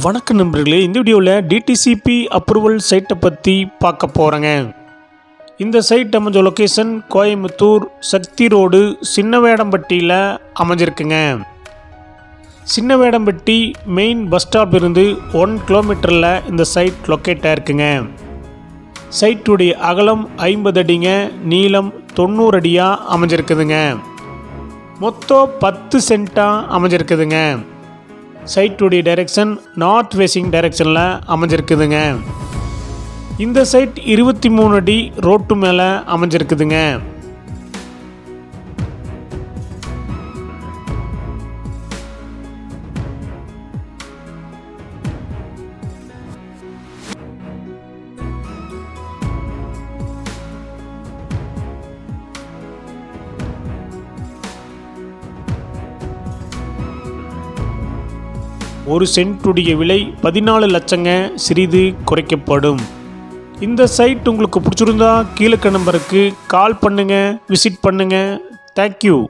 வணக்கம் நண்பர்களே இந்த வீடியோவில் டிடிசிபி அப்ரூவல் சைட்டை பற்றி பார்க்க போகிறேங்க இந்த சைட் அமைஞ்ச லொக்கேஷன் கோயம்புத்தூர் சக்தி ரோடு சின்னவேடம்பட்டியில் அமைஞ்சிருக்குங்க. சின்னவேடம்பட்டி மெயின் பஸ் ஸ்டாப் இருந்து ஒன் கிலோமீட்டரில் இந்த சைட் லொக்கேட் ஆயிருக்குங்க. சைட்டுடைய அகலம் ஐம்பது அடிங்க நீளம் தொண்ணூறு அடியாக அமைஞ்சிருக்குதுங்க. மொத்தம் பத்து சென்ட்டாக அமைஞ்சிருக்குதுங்க. சைட்டுடைய டைரெக்ஷன் நார்த் ஃபேசிங் டைரெக்ஷனில் அமைஞ்சிருக்குதுங்க. இந்த சைட் இருபத்தி மூணு அடி ரோட்டு மேலே அமைஞ்சிருக்குதுங்க. ஒரு சென்ட்டுடைய விலை பதினாலு லட்சங்க சிறிது குறைக்கப்படும். இந்த சைட் உங்களுக்கு பிடிச்சிருந்தா கீழே நம்பருக்கு கால் பண்ணுங்கள் விசிட் பண்ணுங்கள் தேங்க்யூ